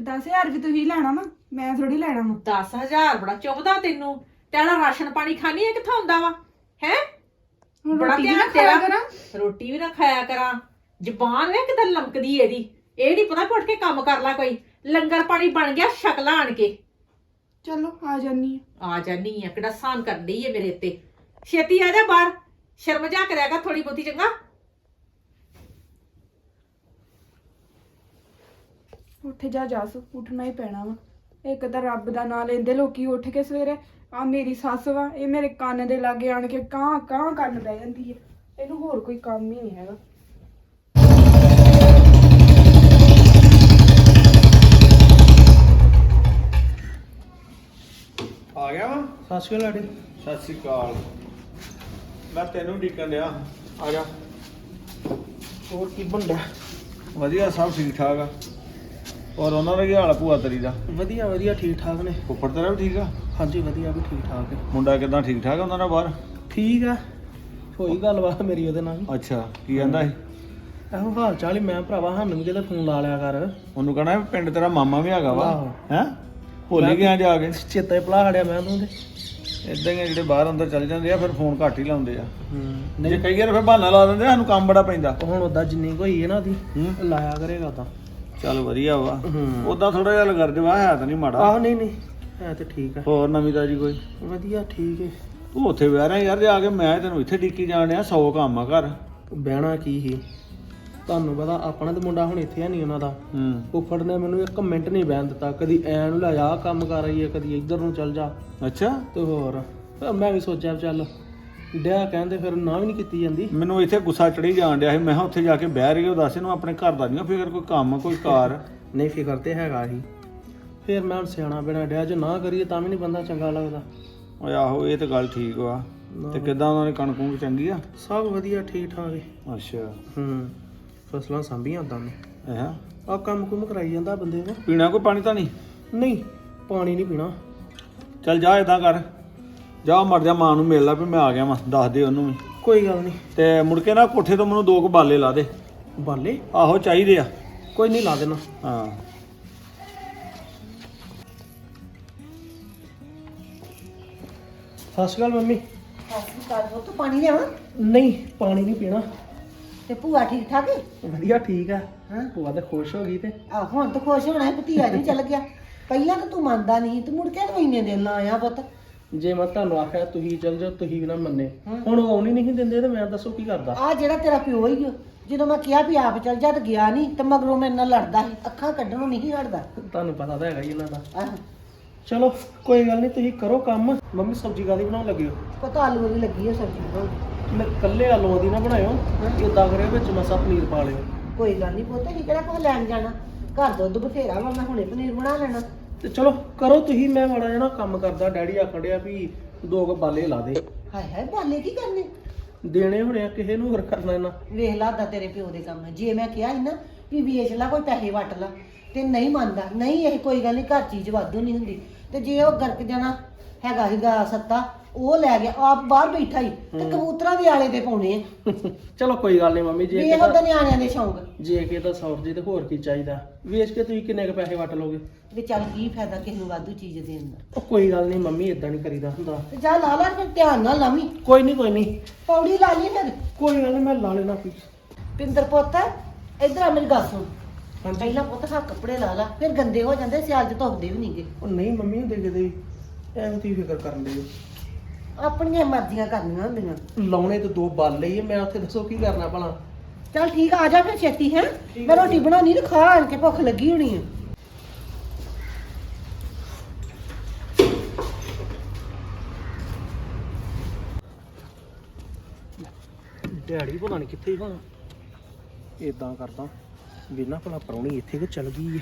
10000 ਵੀ ਤੁਸੀਂ ਲੈਣਾ ਵਾ? ਮੈਂ ਥੋੜੀ ਲੈਣਾ ਵਾ। 10000 ਬੜਾ ਚੁੱਭਦਾ ਤੈਨੂੰ। ਤੇਰਾ ਰਾਸ਼ਨ ਪਾਣੀ ਖਾਣੀ ਕਿੱਥੋਂ ਆਉਂਦਾ ਵਾ? ਹੈ? ਹੁਣ ਬੜਾ ਰੋਟੀ ਵੀ ਧਿਆਨ ਨਾ ਖਾਇਆ ਤੇਰਾ। ਕਰਾਂ। ਰੋਟੀ ਵੀ ਨਾ ਖਾਇਆ ਕਰਾਂ। ਜ਼ਬਾਨ ਵੇ ਕਿਦਾਂ ਲਮਕਦੀ ਇਹਦੀ। ਇਹ ਨਹੀਂ ਪਤਾ ਉੱਠ ਕੇ ਕੰਮ ਕਰ ਲੈ ਕੋਈ। ਲੰਗਰ ਪਾਣੀ ਬਣ ਗਿਆ ਸ਼ਕਲਾਂ ਆਣ ਕੇ। ਚਲੋ ਆ ਜਾਨੀ ਆ। ਆ ਜਾਨੀ ਆ ਕਿਹੜਾ ਸਾਨ ਕਰਨ ਡਈ ਏ ਮੇਰੇ ਤੇ ਛੇਤੀ ਆ ਜਾ ਬਾਹਰ। ਸ਼ਰਮ ਜਾ ਕਰਿਆਗਾ ਥੋੜੀ ਬਹੁਤੀ ਚੰਗਾ। ਉੱਠ ਜਾ ਜਸ ਉੱਠਣਾ ਹੀ ਪੈਣਾ ਵਾ। ਇੱਕ ਤਾਂ ਰੱਬ ਦਾ ਨਾਂ ਲੈਂਦੇ ਲੋਕੀ ਉੱਠ ਕੇ ਸਵੇਰੇ। ਆ ਮੇਰੀ ਸੱਸ ਵਾ ਇਹ ਮੇਰੇ ਕੰਨ ਦੇ ਲਾਗੇ ਆਣ ਕੇ ਕਾਂ ਕਾਂ ਕੰਨ ਬਹਿ ਜਾਂਦੀ ਹੈ ਇਹਨੂੰ ਹੋਰ ਕੋਈ ਕੰਮ ਹੀ ਨਹੀਂ ਹੈਗਾ। ਆ ਗਿਆ ਵਾ? ਸਤਿ ਸ਼੍ਰੀ ਅਕਾਲ ਸਤਿ ਸ੍ਰੀ ਅਕਾਲ। ਮੈਂ ਤੈਨੂੰ ਢੀਕਣ ਡਿਆ। ਆ ਜਾ। ਹੋਰ ਕੀ ਬੰਦਾ ਵਧੀਆ ਸਭ ਠੀਕ ਠਾਕ ਆ। ਔਰ ਉਹਨਾਂ ਦਾ ਕੀ ਹਾਲ ਆ ਭੂਆ ਤੇਰੀ ਦਾ? ਵਧੀਆ ਵਧੀਆ ਠੀਕ ਠਾਕ ਨੇ। ਫੁੱਫੜ ਤੇਰਾ ਵੀ ਠੀਕ ਆ? ਹਾਂਜੀ ਵਧੀਆ ਵੀ ਠੀਕ ਠਾਕ ਹੈ ਮੁੰਡਾ ਕਿਦਾਂ ਠੀਕ ਠਾਕ ਆ ਉਹਨਾਂ ਦਾ ਬਾਹਰ? ਠੀਕ ਆ। ਹੋਈ ਗੱਲਬਾਤ ਮੇਰੀ ਉਹਦੇ ਨਾਲ। ਅੱਛਾ ਕੀ ਕਹਿੰਦਾ ਸੀ? ਇਹੋ ਹਾਲ ਚਾਲ ਹੀ ਮੈਂ ਭਰਾਵਾ ਸਾਨੂੰ ਵੀ ਕਿਤੇ ਫੋਨ ਲਾ ਲਿਆ ਕਰ। ਉਹਨੂੰ ਕਹਣਾ ਪਿੰਡ ਤੇਰਾ ਮਾਮਾ ਵੀ ਹੈਗਾ ਵਾ। ਆਹੋ। ਹੈ? ਭੁੱਲ ਗਿਆ ਜਾ ਕੇ। ਚੇਤਾ ਹੀ ਭੁਲਾ ਹੜਿਆ ਮੈਂ ਉਹਨੂੰ ਤੇ। ਇਦਾਂ ਹੀ ਆ ਜਿਹੜੇ ਬਾਹਰ ਅੰਦਰ ਚੱਲ ਜਾਂਦੇ ਆ ਫਿਰ ਫੋਨ ਘੱਟ ਹੀ ਲਾਉਂਦੇ ਆ। ਹੂੰ ਜੇ ਕਈ ਵਾਰ ਫਿਰ ਬਹਾਨਾ ਲਾ ਦਿੰਦੇ ਆ, ਸਾਨੂੰ ਕੰਮ ਬੜਾ ਪੈਂਦਾ। ਹੁਣ ਉਦਾਂ ਜਿੰਨੀ ਕੁ ਹੋਈ ਹੈ ਨਾ ਉਹਦੀ ਹੂੰ। ਲਾਇਆ ਕਰੇਗਾ ਤਾਂ ਚੱਲ ਵਧੀਆ ਵਾ। ਹੂੰ। ਉਦਾਂ ਥੋੜਾ ਜਿਹਾ ਲਗਰ ਜਵਾ ਹੈ ਤਾਂ ਨਹੀਂ ਮਾੜਾ। ਆਹੋ ਨਹੀਂ ਨਹੀਂ ਹੈ ਤੇ ਠੀਕ ਆ। ਹੋਰ ਨਵੀਂ ਤਾਜੀ ਕੋਈ? ਵਧੀਆ ਠੀਕ ਹੈ ਤੂੰ ਉੱਥੇ ਬਹਿ ਰਿਹਾ ਯਾਰ ਜਾ ਕੇ ਮੈਂ ਤੈਨੂੰ ਇੱਥੇ ਡਿੱਕੀ ਜਾਣ ਡਿਆ 100 ਕੰਮ ਆ ਘਰ। ਬਹਿਣਾ ਕੀ ਸੀ ਤੁਹਾਨੂੰ ਪਤਾ ਆਪਣਾ ਤੇ ਮੁੰਡਾ ਹੁਣ ਇੱਥੇ ਹੈ ਨਹੀਂ ਉਹਨਾਂ ਦਾ। ਹੂੰ। ਫੁੱਫੜ ਨੇ ਮੈਨੂੰ ਇੱਕ ਮਿੰਟ ਨਹੀਂ ਬਹਿਣ ਦਿੱਤਾ। ਕਦੀ ਐ ਨੂੰ ਲੈ ਜਾ ਕੰਮ ਕਰ ਰਹੀ ਹੈ ਕਦੀ ਇੱਧਰ ਨੂੰ ਚੱਲ ਜਾ। ਅੱਛਾ। ਤੇ ਹੋਰ ਫਿਰ ਮੈਂ ਵੀ ਸੋਚਿਆ ਵੀ ਚੱਲ ਡਿਆ ਕਹਿੰਦੇ ਫਿਰ ਨਾ ਵੀ ਨਹੀਂ ਕੀਤੀ ਜਾਂਦੀ। ਮੈਨੂੰ ਇੱਥੇ ਗੁੱਸਾ ਚੜੀ ਜਾਣ ਡਿਆ ਸੀ। ਮੈਂ ਕਿਹਾ ਉੱਥੇ ਜਾ ਕੇ ਬਹਿ ਰਹੀ ਉਹ ਦੱਸ ਇਹਨੂੰ ਆਪਣੇ ਘਰ ਦਾ ਨਹੀਂ ਫਿਕਰ ਕੋਈ ਕੰਮ ਕੋਈ ਕਾਰ। ਨਹੀਂ ਫਿਕਰ ਤੇ ਹੈਗਾ ਹੀ ਫਿਰ ਮੈਂ ਹੁਣ ਸਿਆਣਾ ਬਿਨਾ ਡਿਆ ਜੇ ਨਾ ਕਰੀਏ ਤਾਂ ਵੀ ਨਹੀਂ ਬੰਦਾ ਚੰਗਾ ਲੱਗਦਾ। ਓਏ ਆਹੋ ਇਹ ਤਾਂ ਗੱਲ ਠੀਕ ਵਾ। ਤੇ ਕਿਦਾਂ ਉਹਨਾਂ ਨੇ ਕਣਕ ਕੁਣਕ ਚੰਗੀ ਆ? ਸਭ ਵਧੀਆ ਠੀਕ ਠਾਕ ਹੈ। ਅੱਛਾ। ਹੂੰ। ਫਸਲਾਂ ਸਾਂਭੀਆਂ ਉਦਾਂ ਨੇ ਹੈ? ਆ ਕੰਮ ਕੁਮ ਕਰਾਈ ਜਾਂਦਾ ਬੰਦੇ ਨੂੰ ਪੀਣਾ ਕੋਈ ਪਾਣੀ ਤਾਂ ਨਹੀਂ? ਨਹੀਂ ਪਾਣੀ ਨਹੀਂ ਪੀਣਾ। ਚੱਲ ਜਾ ਇਦਾਂ ਕਰ। ਜਾ ਮਰ ਜਾ ਮਾਂ ਨੂੰ ਮਿਲ ਲਾ ਵੀ ਮੈਂ ਆ ਗਿਆ ਵਾਂ ਦੱਸ ਦੇ ਉਹਨੂੰ ਵੀ। ਕੋਈ ਗੱਲ ਨਹੀਂ। ਤੇ ਮੁੜ ਕੇ ਨਾ ਕੋਠੇ ਤੋਂ ਮੈਨੂੰ ਦੋ ਕੁ ਬਾਲੇ ਲਾ ਦੇ। ਬਾਲੇ? ਆਹੋ ਚਾਹੀਦੇ ਆ। ਕੋਈ ਨਹੀਂ ਲਾ ਦੇਣਾ। ਹਾਂ। ਸਤਿ ਸ਼੍ਰੀ ਅਕਾਲ ਮੰਮੀ। ਹਸਪਤਾਲ ਤੋਂ ਤੂੰ ਪਾਣੀ ਲਿਆਵਾਂ? ਨਹੀਂ ਪਾਣੀ ਨਹੀਂ ਪੀਣਾ। ਤੇ ਭੂਆ ਠੀਕ ਠਾਕ ਹੈ ਵਧੀਆ ਠੀਕ ਆ। ਹਾਂ। ਭੂਆ ਤਾਂ ਖੁਸ਼ ਹੋ ਗਈ ਤੇ। ਆ ਹੁਣ ਤਾਂ ਖੁਸ਼ ਹੋਣਾ ਹੈ ਭਤੀਆ ਜੀ ਚੱਲ ਗਿਆ। ਪਹਿਲਾਂ ਤਾਂ ਤੂੰ ਮੰਨਦਾ ਨਹੀਂ ਤੂੰ ਮੁੜ ਕੇ ਤੂੰ ਇੰਨੇ ਦਿਨ ਲਾ ਆਇਆ ਪੁੱਤ। ਜੇ ਮੈਂ ਤੁਹਾਨੂੰ ਆਖਿਆ ਤੁਸੀਂ ਚੱਲ ਜਾਓ ਤੁਸੀਂ ਵੀ ਨਾ ਮੰਨੇ। ਹੁਣ ਉਹ ਆਉਣ ਨਹੀਂ ਦਿੰਦੇ ਤੇ ਮੈਂ ਦੱਸੋ ਕੀ ਕਰਦਾ? ਆ ਜਿਹੜਾ ਤੇਰਾ ਪਿਓ ਹੀ ਓ, ਜਦੋਂ ਮੈਂ ਕਿਹਾ ਵੀ ਆਪ ਚੱਲ ਜਾ ਤੇ ਗਿਆ ਨਹੀਂ ਤੇ ਮਗਰੋਂ ਮੇਰੇ ਨਾਲ ਲੜਦਾ ਸੀ। ਅੱਖਾਂ ਕੱਢਣੋਂ ਨਹੀਂ ਹਟਦਾ। ਤੁਹਾਨੂੰ ਪਤਾ ਤਾਂ ਹੈਗਾ ਹੀ ਇਹਨਾਂ ਦਾ। ਆਹ ਚਲੋ ਕੋਈ ਗੱਲ ਨਹੀਂ ਤੁਸੀਂ ਕਰੋ ਕੰਮ। ਮੰਮੀ ਸਬਜ਼ੀ ਕਾਦੀ ਬਣਾਉਣ ਲੱਗੇ ਹੋ? ਪਤਾ ਆਲੂ ਦੀ ਲੱਗੀ ਹੈ ਸਬਜ਼ੀ ਬਣਾਉਣ। ਮੈਂ ਕੱਲੇ ਆਲੂਆਂ ਦੀ ਨਾ ਬਣਾਇਓ ਇਦਾਂ ਕਰਿਓ ਵਿੱਚ ਮਸਾ ਪਨੀਰ ਪਾ ਲਿਓ। ਕੋਈ ਗੱਲ ਨਹੀਂ ਪੁੱਤ ਅਸੀਂ ਕਿਹੜਾ ਕੁਝ ਲੈਣ ਜਾਣਾ? ਘਰ ਦੁੱਧ ਬਥੇਰਾ ਵਾ ਮੈਂ ਹੁਣੇ ਪਨੀਰ ਬਣਾ ਲੈਣਾ। ਤੇ ਚਲੋ ਕਰੋ ਤੁਸੀਂ ਮੈਂ ਮਾੜਾ ਜਣਾ ਕੰਮ ਕਰਦਾ ਡੈਡੀ ਆਖਣ ਡਿਆ ਵੀ ਦੋ ਕੁ ਬਾਲੇ ਲਾ ਦੇ। ਹਾਏ ਹਾਏ ਬਾਲੇ ਕੀ ਕਰਨੇ? ਦੇਣੇ ਹੋਣੇ ਆ ਕਿਸੇ ਨੂੰ ਹੋਰ ਕਰਨਾ ਇਹਨਾਂ ਵੇਖ ਲਾ ਦਾ ਤੇਰੇ ਪਿਓ ਦੇ ਕੰਮ। ਜੇ ਮੈਂ ਕਿਹਾ ਸੀ ਨਾ ਵੀ ਵੇਚ ਲਾ ਕੋਈ ਪੈਸੇ ਵਟ ਲਾ ਤੇ ਨਹੀਂ ਮੰਨਦਾ। ਨਹੀਂ ਇਹ ਕੋਈ ਗੱਲ ਨਹੀਂ ਘਰ ਚੀਜ਼ ਵਾਧੂ ਨਹੀਂ ਹੁੰਦੀ। ਤੇ ਜੇ ਉਹ ਗਰਕ ਜਾਣਾ ਹੈਗਾ ਹੀਗਾ ਸੱਤਾ ਉਹ ਲੈ ਗਿਆ ਆਪ ਬਾਹਰ ਬੈਠਾ ਹੀ ਤੇ ਕਬੂਤਰਾਂ ਦੇ ਆਲੇ ਦੇ ਪਾਉਣੇ ਆ। ਚਲੋ ਕੋਈ ਗੱਲ ਨਹੀਂ ਮੰਮੀ ਜੇ ਵੇਖ ਉਹਦਾ ਨਿਆਣਿਆਂ ਦੇ ਸ਼ੌਂਕ। ਜੇ ਕਿ ਤਾਂ ਸੌਰ ਜੀ ਤੇ ਹੋਰ ਕੀ ਚਾਹੀਦਾ। ਵੇਚ ਕੇ ਤੁਸੀਂ ਕਿੰਨੇ ਕੁ ਪੈਸੇ ਵਟ ਲਓਗੇ? ਵੀ ਚੱਲ ਕੀ ਫਾਇਦਾ ਕਿਸੇ ਨੂੰ ਵਾਧੂ ਚੀਜ਼ ਦੇਣ ਦਾ। ਉਹ ਕੋਈ ਗੱਲ ਨਹੀਂ ਮੰਮੀ ਇਦਾਂ ਨਹੀਂ ਕਰੀਦਾ ਹੁੰਦਾ। ਤੇ ਜਾ ਲਾ ਲਾ ਫਿਰ ਧਿਆਨ ਨਾਲ ਲਾਵੀਂ। ਕੋਈ ਨਹੀਂ ਕੋਈ ਨਹੀਂ। ਪੌੜੀ ਲਾ ਲਈ ਫਿਰ। ਕੋਈ ਗੱਲ ਨਹੀਂ ਮੈਂ ਲਾ ਲੈਣਾ ਪੀ ਪਿੰਦਰ ਪੁੱਤ ਇੱਧਰ ਆ ਮੇਰੀ ਗੱਲ ਸੁਣ। ਹਾਂਜੀ। ਪਹਿਲਾਂ ਪੁੱਤ ਹਾਂ ਕੱਪੜੇ ਲਾ ਲਾ ਫਿਰ ਗੰਦੇ ਹੋ ਜਾਂਦੇ ਸਿਆਲ ਚ ਧੁੱਪਦੇ ਵੀ ਨਹੀਂਗੇ ਉਹ ਨਹੀਂ ਮੰਮੀ ਹੁੰਦੇ ਕਿਤੇ ਐਵੇਂ ਤੁਸੀਂ ਫਿਕਰ ਕਰਨ ਦੇ ਆਪਣੀਆਂ ਮਰਜ਼ੀਆਂ ਕਰਨੀਆਂ ਹੁੰਦੀਆਂ। ਲਾਉਣੇ ਤੇ ਦੋ ਬਾਲੇ ਹੀ ਆ, ਮੈਂ ਉੱਥੇ ਦੱਸੋ ਕੀ ਕਰਨਾ ਭਲਾ? ਚੱਲ ਠੀਕ ਆ ਆ ਜਾ ਫਿਰ ਛੇਤੀ ਹੈ? ਮੈਂ ਰੋਟੀ ਬਣਾਉਣੀ ਤੇ ਖਾ ਆਣ ਕੇ ਭੁੱਖ ਲੱਗੀ ਹੋਣੀ ਹੈ ਡੈਡੀ ਪਤਾ ਨਹੀਂ ਕਿੱਥੇ ਹੋਣਾ ਇਦਾਂ ਕਰਦਾ ਬਿਨਾ ਭਲਾ ਪਰੌਣੀ ਇੱਥੇ ਕਿ ਚਲ ਗਈ ਏ।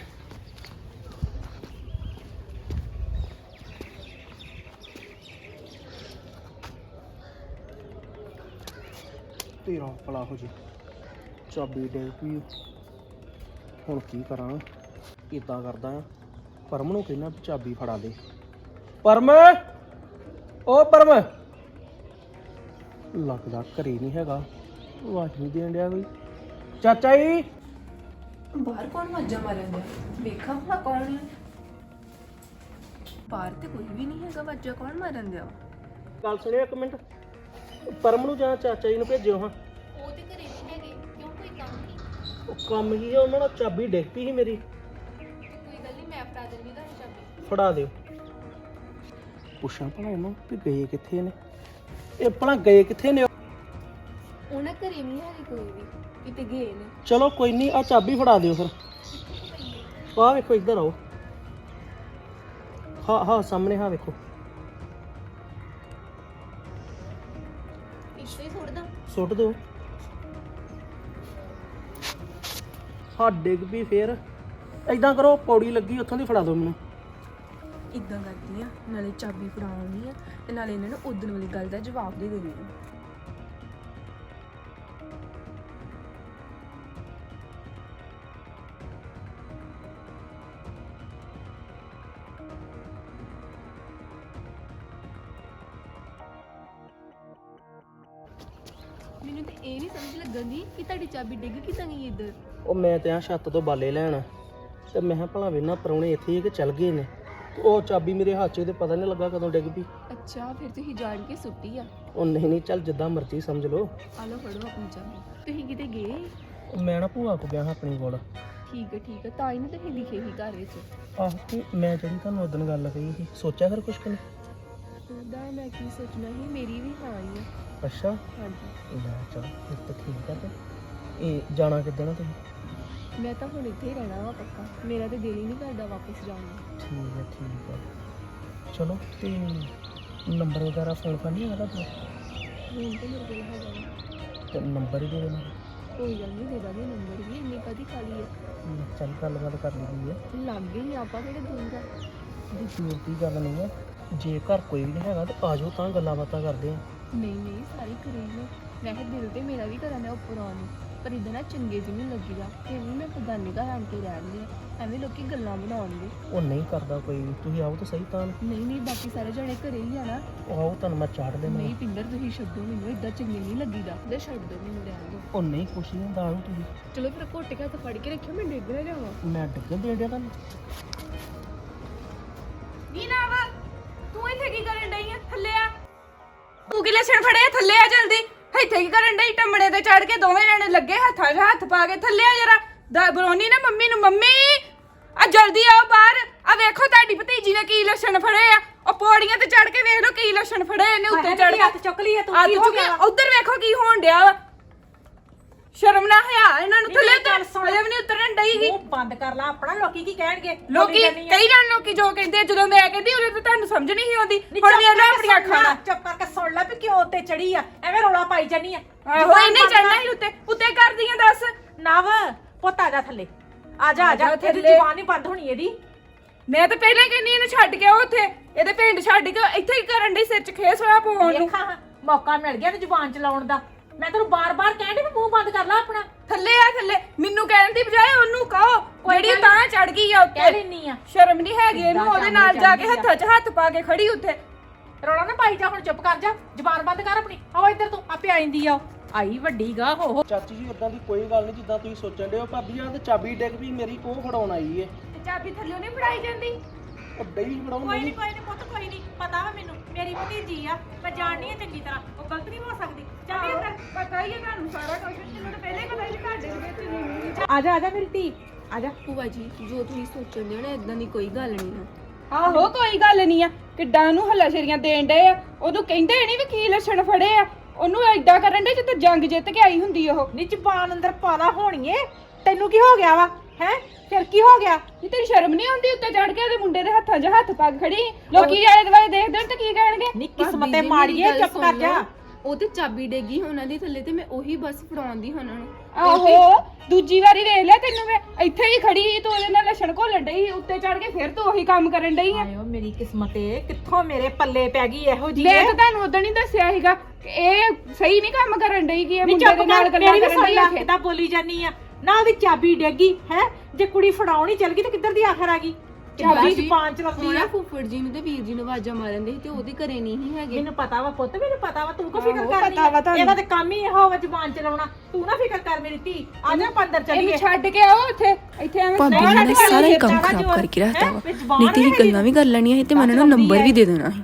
ਤੇਰਾ ਭਲਾ ਹੋ ਜੇ। ਚਾਬੀ ਦੇ ਪਈ ਹੁਣ ਕੀ ਕਰਾਂ? ਇਦਾਂ ਕਰਦਾ ਆ। ਪਰਮ ਨੂੰ ਕਹਿਣਾ ਵੀ ਚਾਬੀ ਫੜਾ ਦੇ। ਪਰਮ! ਓ ਪਰਮ! ਲੱਗਦਾ ਘਰੇ ਨਹੀਂ ਹੈਗਾ। ਆਵਾਜ਼ ਨਹੀਂ ਦੇਣ ਡਿਆ ਕੋਈ। ਚਾਚਾ ਜੀ! ਬਾਹਰ ਕੌਣ ਵਾਜਾ ਮਾਰਨ ਦਿਆ ਵੇਖਾਂ ਭਲਾ ਕੌਣ ਹੈ ਬਾਹਰ ਤੇ ਕੋਈ ਵੀ ਨਹੀਂ ਹੈਗਾ ਵਾਜਾ ਕੌਣ ਮਾਰਨ ਦਿਆ ਗੱਲ ਸੁਣਿਓ ਇੱਕ ਮਿੰਟ। ਪਰਮ ਨੂੰ ਜਾਂ ਚਾਚਾ ਜੀ ਨੂੰ ਭੇਜਿਓ ਹਾਂ। ਉਹ ਤੇ ਘਰੇ ਨਹੀਂ ਹੈਗੇ ਕਿਉਂ ਕੋਈ ਕੰਮ ਨਹੀਂ ਉਹ ਕੰਮ ਕੀ ਆ ਉਹਨਾਂ ਨਾਲ ਚਾਬੀ ਡਿੱਗ ਪਈ ਸੀ ਮੇਰੀ। ਕੋਈ ਗੱਲ ਨਹੀਂ ਮੈਂ ਫੜਾ ਦਿੰਦੀ ਤੁਹਾਨੂੰ ਚਾਬੀ। ਫੜਾ ਦਿਓ। ਪੁੱਛਾਂ ਭਲਾ ਇਹਨੂੰ ਵੀ ਗਏ ਕਿੱਥੇ ਨੇ? ਇਹ ਭਲਾ ਗਏ ਕਿੱਥੇ ਨੇ? ਉਹਨਾਂ ਘਰੇ ਨਹੀਂ ਹੈਗੇ ਕੋਈ ਵੀ ਕਿਤੇ ਗਏ ਨੇ। ਚਲੋ ਕੋਈ ਨਹੀਂ ਆ ਚਾਬੀ ਫੜਾ ਦਿਓ ਫਿਰ। ਆਹ ਵੇਖੋ ਇੱਧਰ ਆਓ। ਹਾਂ ਹਾਂ ਸਾਹਮਣੇ ਹਾਂ ਵੇਖੋ। ਸੁੱਟ ਦਾਂ। ਸੁੱਟ ਦਿਓ ਹਾਂ ਡਿੱਗ ਵੀ ਫੇਰ। ਏਦਾਂ ਕਰੋ, ਪੌੜੀ ਲੱਗੀ, ਉੱਥੋਂ ਦੀ ਫੜਾ ਦਿਓ ਮੈਨੂੰ। ਇਦਾਂ ਕਰਦੀ ਆ, ਨਾਲੇ ਚਾਬੀ ਫੜਾਉਣੀ ਆ, ਤੇ ਨਾਲੇ ਇਹਨਾਂ ਨੂੰ ਉਦਣ ਵਾਲੀ ਗੱਲ ਦਾ ਜਵਾਬ ਦੇ ਦੇਣੀ ਆ। ਚਾਬੀ ਡਿੱਗ ਕਿੱਦਾਂ ਗਈ ਇੱਧਰ? ਉਹ ਮੈਂ ਤੇ ਆ ਛੱਤ ਤੋਂ ਬਾਲੇ ਲੈਣ। ਤੇ ਮੈਂ ਕਿਹਾ ਭਲਾ ਵੇਨਾ ਪਰੌਣੇ ਇੱਥੇ ਹੀ ਕਿ ਚੱਲ ਗਏ ਨੇ। ਤੇ ਉਹ ਚਾਬੀ ਮੇਰੇ ਹੱਥ 'ਚ ਤੇ ਪਤਾ ਨਹੀਂ ਲੱਗਾ ਕਦੋਂ ਡਿੱਗ ਪਈ। ਅੱਛਾ ਫਿਰ ਤੁਸੀਂ ਜਾਣ ਕੇ ਸੁੱਟੀ ਆ? ਉਹ ਨਹੀਂ ਨਹੀਂ ਚੱਲ ਜਿੱਦਾਂ ਮਰਜ਼ੀ ਸਮਝ ਲਓ। ਆ ਲਓ ਫੜੋ ਆਪਣੀ ਚਾਬੀ। ਤੁਸੀਂ ਕਿਤੇ ਗਏ? ਮੈਂ ਨਾ ਭੂਆ ਕੋ ਗਿਆ ਹਾਂ ਆਪਣੀ ਕੋਲ। ਠੀਕ ਹੈ ਠੀਕ ਹੈ ਤਾਂ ਹੀ ਨਾ ਤੁਸੀਂ ਲਿਖੇ ਸੀ ਘਰ ਵਿੱਚ। ਆਹ ਤੇ ਮੈਂ ਜਿਹੜੀ ਤੁਹਾਨੂੰ ਉਦੋਂ ਗੱਲ ਕਹੀ ਸੀ ਸੋਚਿਆ ਫਿਰ ਕੁਛ ਕਿ ਨਹੀਂ? ਉਹਦਾ ਮੈਂ ਕੀ ਸੋਚਣਾ ਸੀ ਮੇਰੀ ਵੀ ਹਾਂ ਹੀ ਆ। ਅੱਛਾ। ਹਾਂਜੀ। ਲੈ ਚੱਲ ਫਿਰ ਤਾਂ ਠੀਕ ਆ ਤੇ। ਇਹ ਜਾਣਾ ਕਿੱਦਾਂ ਨਾ ਤੁਸੀਂ? ਮੈਂ ਤਾਂ ਹੁਣ ਇੱਥੇ ਹੀ ਰਹਿਣਾ ਵਾ ਪੱਕਾ। ਮੇਰਾ ਤੇ ਦਿਲ ਹੀ ਨਹੀਂ ਕਰਦਾ ਵਾਪਸ ਜਾਣ ਨੂੰ। ਠੀਕ ਹੈ ਠੀਕ ਹੈ ਚਲੋ ਤੇ ਨੰਬਰ ਵਗੈਰਾ ਫੋਨ ਕਰਨੀ ਹੈਗਾ ਤਾਂ ਹੁਣ ਤੇ ਮੇਰੇ ਕੋਲ ਹੈਗਾ ਵਾ। ਤੇ ਨੰਬਰ ਹੀ ਦੇ ਦੇਣਾ। ਕੋਈ ਗੱਲ ਨਹੀਂ ਦੇ ਦਾਂਗੇ ਨੰਬਰ ਵੀ ਇੰਨੀ ਕਦੀ ਖਾਲੀ ਹੈ ਹਮ, ਚੱਲ ਗੱਲਬਾਤ ਕਰ ਲਈਏ ਲੱਗ ਗਈ ਆਪਾਂ ਕਿਹੜੇ ਦੂਰ ਆ? ਦੀ ਦੂਰ ਦੀ ਗੱਲ ਨਹੀਂ ਹੈ ਜੇ ਘਰ ਕੋਈ ਵੀ ਨਹੀਂ ਹੈਗਾ ਤਾਂ ਆ ਜਾਓ ਤਾਂ ਗੱਲਾਂ ਬਾਤਾਂ ਕਰਦੇ ਆ। ਨਹੀਂ ਨਹੀਂ ਸਾਰੀ ਕਰੀ ਨੇ ਵੈਸੇ ਦਿਲ ਤੇ ਮੇਰਾ ਵੀ ਕਰਨ ਦਾ ਉੱਪਰ ਆਉਣ ਨੂੰ। ਪਰ ਇਦਾਂ ਨਾ ਚੰਗੇ ਨਹੀਂ ਲੱਗੀਦਾ। ਕਿ ਵੀ ਮੈਂ ਪਗਾਨੇ ਘਰ ਕੇ ਰਹਿਣ ਦੀ ਐਵੇਂ ਲੋਕੀ ਗੱਲਾਂ ਬਣਾਉਣਗੇ ਉਹ ਨਹੀਂ ਕਰਦਾ ਕੋਈ। ਵੀ ਤੁਸੀਂ ਆਓ ਤਾਂ ਸਹੀ ਤਾਂ। ਨਹੀਂ ਨਹੀਂ ਬਾਕੀ ਸਾਰੇ ਜਣੇ ਘਰੇ ਹੀ ਆਣਾ ਉਹ ਆਓ ਤੁਹਾਨੂੰ ਮੈਂ ਚਾੜ ਦੇਣਾ ਨਹੀਂ ਪਿੰਦਰ ਤੁਸੀਂ ਛੱਡੋ ਮੈਨੂੰ। ਇਦਾਂ ਚੰਗੇ ਨਹੀਂ ਲੱਗੀਦਾ। ਦੇ ਛੱਡ ਦਿਓ ਮੈਨੂੰ ਰਹਿਣ ਦਿਓ। ਉਹ ਨਹੀਂ ਕੁਛ ਨਹੀਂ ਹੁੰਦਾ। ਆਓ ਤੁਸੀਂ। ਚਲੋ ਫਿਰ ਘੁੱਟ ਹੱਥ ਫੜ ਕੇ ਰੱਖਿਓ। ਮੈਂ ਡਿੱਗ ਨਾ ਜਾਵਾਂ ਮੈਂ ਡਿੱਗਣ ਦੇ ਦਿਆ ਤੁਹਾਨੂੰ। ਨੀ ਨਾਵ ਤੂੰ ਇੱਥੇ ਕੀ ਕਰਨ ਡਈ ਆ? ਥੱਲੇ ਆ। ਤੂੰ ਕੀ ਲੱਛਣ ਫੜੇ ਆ? ਥੱਲੇ ਆ ਜਲਦੀ। ਇੱਥੇ ਕੀ ਕਰਨ ਡਈ? ਟੰਬੜੇ ਤੇ ਚੜ ਕੇ ਦੋਵੇਂ ਜਣੇ ਲੱਗੇ ਹੱਥਾਂ 'ਚ ਹੱਥ ਪਾ ਕੇ ਥੱਲੇ ਆ ਜਰਾ। ਦਾ ਬਰੋਨੀ ਨਾ ਮੰਮੀ ਨੂੰ ਮੰਮੀ! ਆ ਜਲਦੀ ਆਓ ਬਾਹਰ। ਆ ਵੇਖੋ ਤੁਹਾਡੀ ਭਤੀਜੀ ਨੇ ਕੀ ਲੱਛਣ ਫੜੇ ਆ। ਉਹ ਪੌੜੀਆਂ ਤੇ ਚੜ ਕੇ ਵੇਖ ਲਓ ਕੀ ਲੱਛਣ ਫੜੇ ਇਹਨੇ ਉੱਤੇ ਚੜ ਕੇ। ਹੱਥ ਚੁੱਕ ਲਈ ਤੂੰ ਕੀ ਹੋ ਗਿਆ ਉਧਰ ਵੇਖੋ ਕੀ ਹੋਣ ਡਿਆ ਵਾ। ਸ਼ਰਮ ਨਾ ਹਿਆ ਇਹਨਾਂ ਨੂੰ ਥੱਲੇ ਸੁਣ। ਹਜੇ ਵੀ ਨਹੀਂ ਉਤਰਨ ਡਈਗੀ ਮੂੰਹ ਬੰਦ ਕਰ ਲਾ ਆਪਣਾ ਲੋਕੀ ਕੀ ਕਹਿਣਗੇ? ਲੋਕੀ। ਕਈ ਜਾਣ ਲੋਕੀ ਜੋ ਕਹਿੰਦੇ ਜਦੋਂ ਮੈਂ ਕਹਿੰਦੀ ਉਦੋਂ ਤਾਂ ਤੁਹਾਨੂੰ ਸਮਝ ਨਹੀਂ ਆਉਂਦੀ। ਹੁਣ ਲਓ ਕਰਕੇ ਆਪਣੀਆਂ ਅੱਖਾਂ ਨਾਲ। ਚੁੱਪ ਕਰਕੇ ਸੁਣ ਲੈ ਵੀ ਕਿਉਂ ਉੱਤੇ ਚੜੀ ਆ ਐਵੇਂ ਰੌਲਾ ਪਾਈ ਜਾਨੀ ਆ। ਆਹੋ ਇਹਨੇ ਚੜਨਾ। ਹੀ ਉੱਤੇ। ਉੱਤੇ ਕਰਦੀਆਂ ਦੱਸ। ਨਵ ਪੁੱਤ ਆ ਜਾ ਥੱਲੇ। ਆ ਜਾ ਆ ਜਾ ਤੇਰੀ ਥੱਲੇ। ਜ਼ੁਬਾਨ ਨਹੀਂ ਬੰਦ ਹੋਣੀ ਇਹਦੀ। ਮੈਂ ਤਾਂ ਪਹਿਲਾਂ ਹੀ ਕਹਿੰਦੀ ਇਹਨੂੰ ਛੱਡ ਕੇ ਆਓ ਉੱਥੇ। ਇਹਦੇ ਪਿੰਡ ਛੱਡ ਕੇ ਇੱਥੇ ਹੀ ਕਰਨ ਦੀ ਸਿਰ 'ਚ ਖੇਸ ਹੋਇਆ ਨੂੰ। ਦੇਖਾਂ ਮੌਕਾ ਮਿਲ ਗਿਆ ਤੇ ਜ਼ੁਬਾਨ ਚਲਾਉਣ ਦਾ। ਮੈਂ ਤੈਨੂੰ ਬਾਰ-ਬਾਰ ਕਹਿੰਦੀ ਵੀ ਮੂੰਹ ਬੰਦ ਕਰ ਲੈ ਆਪਣਾ। ਥੱਲੇ ਆ ਥੱਲੇ। ਮੈਨੂੰ ਕਹਿਣ ਦੀ ਬਜਾਏ ਉਹਨੂੰ ਕਹੋ ਜਿਹੜੀ ਗੱਲ ਤਾਂ ਚੜ ਗਈ ਆ ਕਹਿ ਉੱਤੇ। ਆ। ਸ਼ਰਮ ਨਹੀਂ ਹੈਗੀ ਇਹਨੂੰ ਉਹਦੇ ਨਾਲ ਜਾ ਕੇ ਜਾਂਦੀ ਆ। ਹੱਥਾਂ 'ਚ ਹੱਥ ਪਾ ਕੇ ਖੜੀ ਉੱਥੇ। ਰੌਲਾ ਨਾ ਪਾਈ ਜਾ ਹੁਣ ਚੁੱਪ ਕਰ ਜਾ। ਜ਼ੁਬਾਨ ਬੰਦ ਕਰ ਆਪਣੀ। ਆਓ ਇੱਧਰ ਤੂੰ ਆਪੇ ਆ ਉਹ। ਆਈ ਵੱਡੀ ਗਾ ਹੋ ਹੋ। ਚਾਚੀ ਜੀ ਇਦਾਂ ਦੀ ਕੋਈ ਗੱਲ ਨਹੀਂ ਜਿੱਦਾਂ ਤੁਸੀਂ ਸੋਚਣ ਦੇ ਹੋ। ਭਾਬੀ ਆ ਤੇ ਚਾਬੀ ਡਿੱਗ ਵੀ ਮੇਰੀ ਕੋਹ ਫੜਾਉਣ ਆਈ ਏ। ਤੇ ਚਾਬੀ ਥੱਲੇ ਨਹੀਂ ਫੜਾਈ ਜਾਂਦੀ? ਉਹ ਡਈ ਫੜਾਉਣ ਕੋਈ ਨਹੀਂ ਨਹੀਂ ਕੋਈ ਨਹੀਂ ਪੁੱਤ ਕੋਈ ਨਹੀਂ। ਪਤਾ ਵਾ ਮੈਨੂੰ। ਮੇਰੀ ਭਤੀਜੀ ਆ ਮੈਂ ਜਾਣਨੀ ਆ ਚੰਗੀ ਤਰ੍ਹਾਂ ਉਹ ਗਲਤ ਨਹੀਂ ਹੋ ਸਕਦੀ। ਚੱਲ ਇੱਧਰ ਪਤਾ ਹੀ ਹੈ ਤੁਹਾਨੂੰ ਸਾਰਾ ਕੁਝ ਮੈਨੂੰ ਤਾਂ ਪਹਿਲੇ ਹੀ ਪਤਾ ਸੀ ਤੁਹਾਡੇ ਦੇ ਵਿੱਚ ਨਹੀਂ ਆ ਜਾ ਆ ਜਾ ਮੇਰੀ ਧੀ ਆ ਜਾ। ਭੂਆ ਜੀ ਜੋ ਤੁਸੀਂ ਸੋਚਦੇ ਹੋ ਨਾ ਇਦਾਂ ਦੀ ਕੋਈ ਗੱਲ ਨਹੀਂ ਆ। ਆਹੋ ਕੋਈ ਗੱਲ ਨਹੀਂ ਆ। ਕਿੱਡਾਂ ਨੂੰ ਹੱਲਾ ਸ਼ੇਰੀਆਂ ਦੇਣ ਡਏ ਆ। ਉਦੋਂ ਕਹਿੰਦੇ ਨਹੀਂ ਵੀ ਕੀ ਲੱਛਣ ਫੜੇ ਆ। ਉਹਨੂੰ ਐਦਾਂ ਕਰਨ ਦੇ ਜਿੱਤੇ ਜੰਗ ਜਿੱਤ ਕੇ ਆਈ ਹੁੰਦੀ ਉਹ। ਨੀ ਜ਼ੁਬਾਨ ਅੰਦਰ ਪਾਲਾ ਹੋਣੀਏ। ਤੈਨੂੰ ਕੀ ਹੋ ਗਿਆ ਵਾ? ਹੈ? ਫਿਰ ਕੀ ਹੋ ਗਿਆ? ਨੀ ਤੈਨੂੰ ਸ਼ਰਮ ਨਹੀਂ ਆਉਂਦੀ ਉੱਤੇ ਚੜ ਕੇ ਉਹਦੇ ਮੁੰਡੇ ਦੇ ਹੱਥਾਂ 'ਚ ਹੱਥ ਪਾ ਕੇ ਖੜੀ? ਲੋਕੀ ਆਲੇ ਦੁਆਲੇ ਦੇਖਦੇ ਹੋਣ ਤਾਂ ਕੀ ਕਹਿਣਗੇ? ਨੀ ਕਿਸਮਤੇ ਮਾੜੀਏ ਗੱਲ ਚੁੱਪ ਕਰ ਜਾ। ਉਹ ਤੇ ਚਾਬੀ ਡੇਗੀ ਉਹਨਾਂ ਦੀ ਥੱਲੇ ਤੇ ਮੈਂ ਉਹੀ ਬਸ ਫੜਾਉਂਦੀ ਉਹਨਾਂ ਨੂੰ। ਆਹੋ ਦੂਜੀ ਵਾਰੀ ਵੇਖ ਲਿਆ ਤੈਨੂੰ ਮੈਂ। ਇੱਥੇ ਹੀ ਖੜੀ ਸੀ ਤੂੰ ਉਹਦੇ ਨਾਲ ਲੱਛਣ ਘੋਲਣ ਡਈ ਉੱਤੇ ਚੜ ਕੇ ਫਿਰ ਤੂੰ ਉਹੀ ਕੰਮ ਕਰਨ ਡਈ ਆ ਆਇਓ ਮੇਰੀ ਕਿਸਮਤੇ ਕਿੱਥੋਂ ਮੇਰੇ ਪੱਲੇ ਪੈ ਗਈ ਇਹੋ ਜੀ ਮੈਂ ਤਾਂ ਤੁਹਾਨੂੰ ਉਦੋਂ ਨਹੀਂ ਦੱਸਿਆ ਸੀਗਾ ਕਿ ਇਹ ਸਹੀ ਨਹੀਂ ਕੰਮ ਕਰਨ ਡਈ ਕਿ ਇਹ ਨੀ ਮੁੰਡੇ ਦੇ ਨਾਲ ਗੱਲਾਂ ਕਰਨ ਡਈ ਆ ਬੋਲੀ ਜਾਨੀ ਆ? ਨਾ ਉਹਦੀ ਚਾਬੀ ਡੇਗੀ ਹੈ? ਜੇ ਕੁੜੀ ਫੜਾਉਣੀ ਚਲ ਗਈ ਤੇ ਕਿੱਧਰ ਦੀ ਆਖਰ ਆ ਗਈ? ਚਾਬੀ ਜ਼ੁਬਾਨ ਚਲਾਉਂਦੀ ਹੁਣ ਆ। ਫੁੱਫੜ ਜੀ ਨੂੰ ਤੇ ਵੀਰ ਜੀ ਨੂੰ ਆਵਾਜ਼ਾਂ ਮਾਰਨ ਦੇ ਤੇ ਉਹਦੇ ਘਰੇ ਨਹੀਂ ਸੀ ਹੈਗੇ। ਮੈਨੂੰ ਪਤਾ ਵਾ ਪੁੱਤ ਮੈਨੂੰ ਪਤਾ ਵਾ ਤੂੰ ਕੋ ਫਿਕਰ ਵਾ ਆ? ਇਹਦਾ ਤੇ ਕੰਮ ਹੀ ਇਹੋ ਵਾ ਜ਼ੁਬਾਨ ਚਲਾਉਣਾ ਤੂੰ ਨਾ ਫਿਕਰ ਕਰ ਮੇਰੀ ਧੀ ਆ ਜਾ ਆਪਾਂ ਅੰਦਰ ਚੱਲੀਏ। ਇਹਨੂੰ ਛੱਡ ਕੇ ਆਓ ਉੱਥੇ ਇੱਥੇ ਐਵੇਂ ਭਾਬੀ ਨੇ ਸਾਰਾ ਹੀ ਕੰਮ ਖਰਾਬ ਕਰਕੇ ਰੱਖਤਾ ਹੈਂ? ਵਾ ਵਿੱਚ ਜ਼ੁਬਾਨ ਨਹੀਂ ਤੇ ਇਹ ਹੈਗੀ। ਗੱਲਾਂ ਵੀ ਕਰ ਲੈਣੀਆਂ ਸੀ ਤੇ ਮੈਂ ਇਹਨਾਂ ਨੂੰ ਨੰਬਰ ਵੀ ਦੇ ਦੇਣਾ ਸੀ।